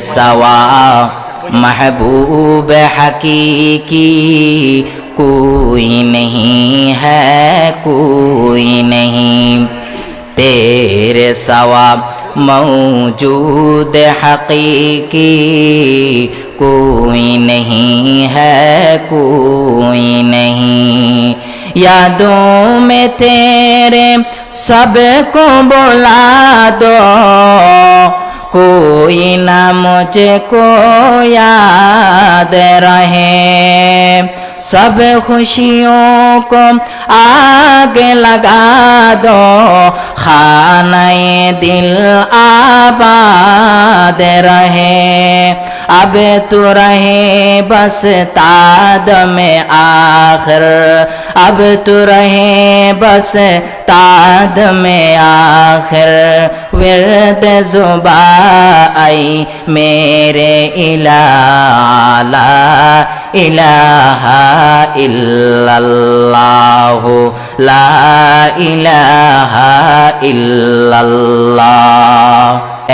سوا محبوب حقیقی کوئی نہیں ہے، کوئی نہیں۔ تیرے سوا موجود حقیقی کوئی نہیں ہے، کوئی نہیں۔ یادوں میں تیرے سب کو بولا دو۔ کوئی نہ مجھے کو یاد رہے۔ سب خوشیوں کو آگ لگا دو، خانہ دل آباد رہے۔ اب تو رہے بس تاد میں آخر۔ अब तू रहे बस ताद में आखिर विरद जुबा आई मेरे इलाला इलाहा इल्लल्लाहु ला ইলাহা ইল্লাল্লাহ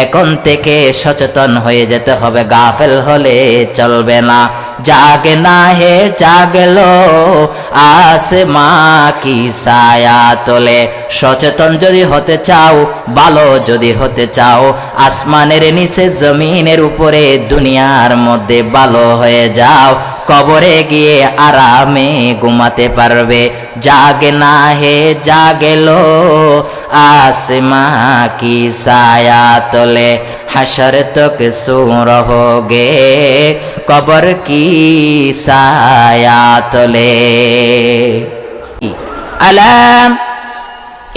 এখন থেকে সচেতন হয়ে যেতে হবে গাফেল হলে চলবে না জাগে না হে জাগলো মা কি সায়া তোলে। সচেতন যদি হতে চাও, ভালো যদি হতে চাও, আসমানের নিচে, জমিনের উপরে, দুনিয়ার মধ্যে ভালো হয়ে যাও। কবরে গিয়ে আরামে ঘুমাতে পারবে। জাগে না হে জাগেলো आसमां की साया तले हशर तक सो रहोगे कबर की साया तले अलाम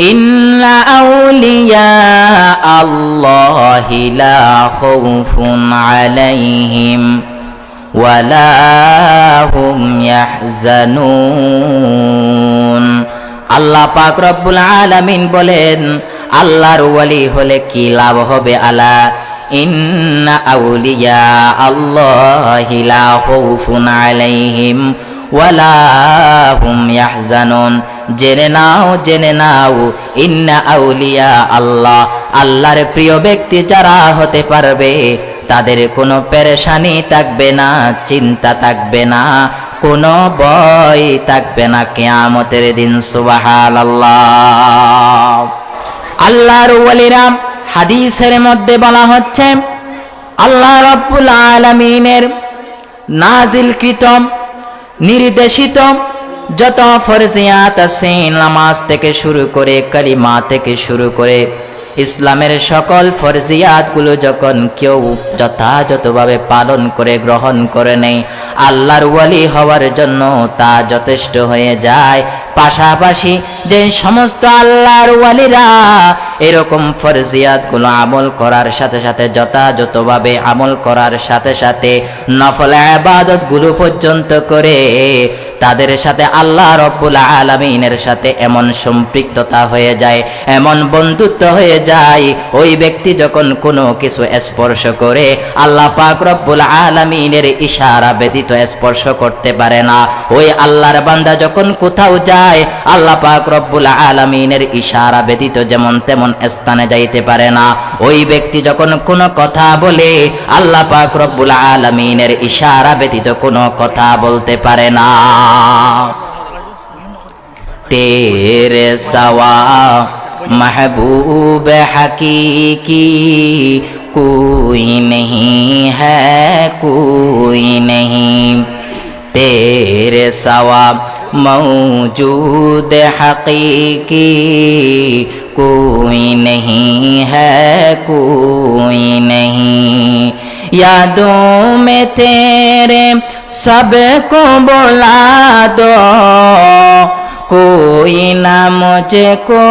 إن أولياء الله لا خوف عليهم ولا هم يحزنون আল্লাহ পাক রব্বুল আলামিন বলেন, আল্লাহর ওয়ালি হলে কি লাভ হবে আলা? ইন্না আউলিয়া আল্লাহি লা খাউফুন আলাইহিম ওয়ালা হুম ইয়াহজানুন। জেনে নাও জেনে নাও, ইন্না আউলিয়া আল্লাহ, আল্লাহর প্রিয় ব্যক্তি যারা হতে পারবে, তাদের কোনো পেরেশানি থাকবে না, চিন্তা থাকবে না। কোনো ভয় থাকবে না কেয়ামতের দিন সুবাহাল আল্লাহ আল্লাহর ওয়ালিরাম হাদিসের মধ্যে বলা হচ্ছে, আল্লাহ রব্বুল আলমিনের নাজিলকৃত, নির্দেশিত যত ফরজিয়াত আছে, নামাজ থেকে শুরু করে, কালিমা থেকে শুরু করে, ইসলামের সকল ফরজিয়াতগুলো যখন কেউ যথাযথভাবে পালন করে, গ্রহণ করে নেই আল্লাহর ওয়ালি হওয়ার জন্য তা যথেষ্ট হয়ে যায়। পাশাপাশি যে সমস্ত আল্লাহর ওয়ালিরা এরকম ফরজিয়াতগুলো আমল করার সাথে সাথে যথাযথভাবে আমল করার সাথে সাথে নফল আবাদতগুলো পর্যন্ত করে তাদের সাথে আল্লাহ রব্বুল আলমিনের সাথে এমন সম্পৃক্ততা হয়ে যায়, এমন বন্ধুত্ব হয়ে যায়, ওই ব্যক্তি যখন কোনো কিছু স্পর্শ করে, আল্লাহ পাক রব্বুল আলমিনের ইশারা ব্যতীত স্পর্শ করতে পারে না। ওই আল্লাহর বান্দা যখন কোথাও যায়, আল্লাহ পাক রব্বুল আলমিনের ইশারা ব্যতীত যেমন তেমন স্থানে যাইতে পারে না। ওই ব্যক্তি যখন কোনো কথা বলে, আল্লাহ পাক রব্বুল আলমিনের ইশারা ব্যতীত কোনো কথা বলতে পারে না। تیرے سوا محبوب حقیقی کوئی نہیں ہے، کوئی نہیں۔ تیرے سوا موجود حقیقی کوئی نہیں ہے، کوئی نہیں۔ یادوں میں تیرے سب کو بولا دو کوئی نہ مجھے کو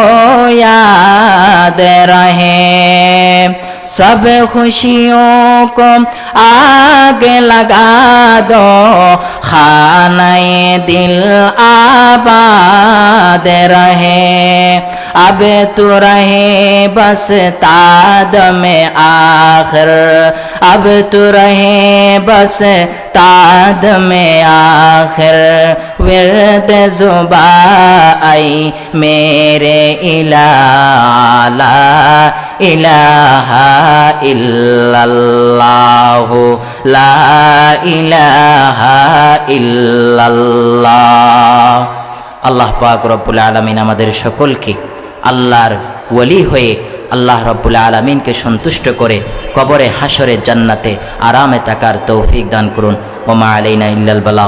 یاد رہے سب خوشیوں کو آگ لگا دو خانہ دل آباد رہے اب تو رہے بس تاد میں آخر अब तू रहे बस ताद में आखिर विरद जुबा आई मेरे इलाला ইলাহা ইল্লাল্লাহ লা ইলাহা ইল্লাল্লাহ আল্লাহ পাক রব্বুল আলামিন আমাদের সকলকে আল্লাহর ওলি হয়ে আল্লাহ রব্বুল আলমিনকে সন্তুষ্ট করে কবরে হাসরে জান্নাতে আরামে তাকার তৌফিক দান করুন। ওমা আলাইনা ইল্লাল বালা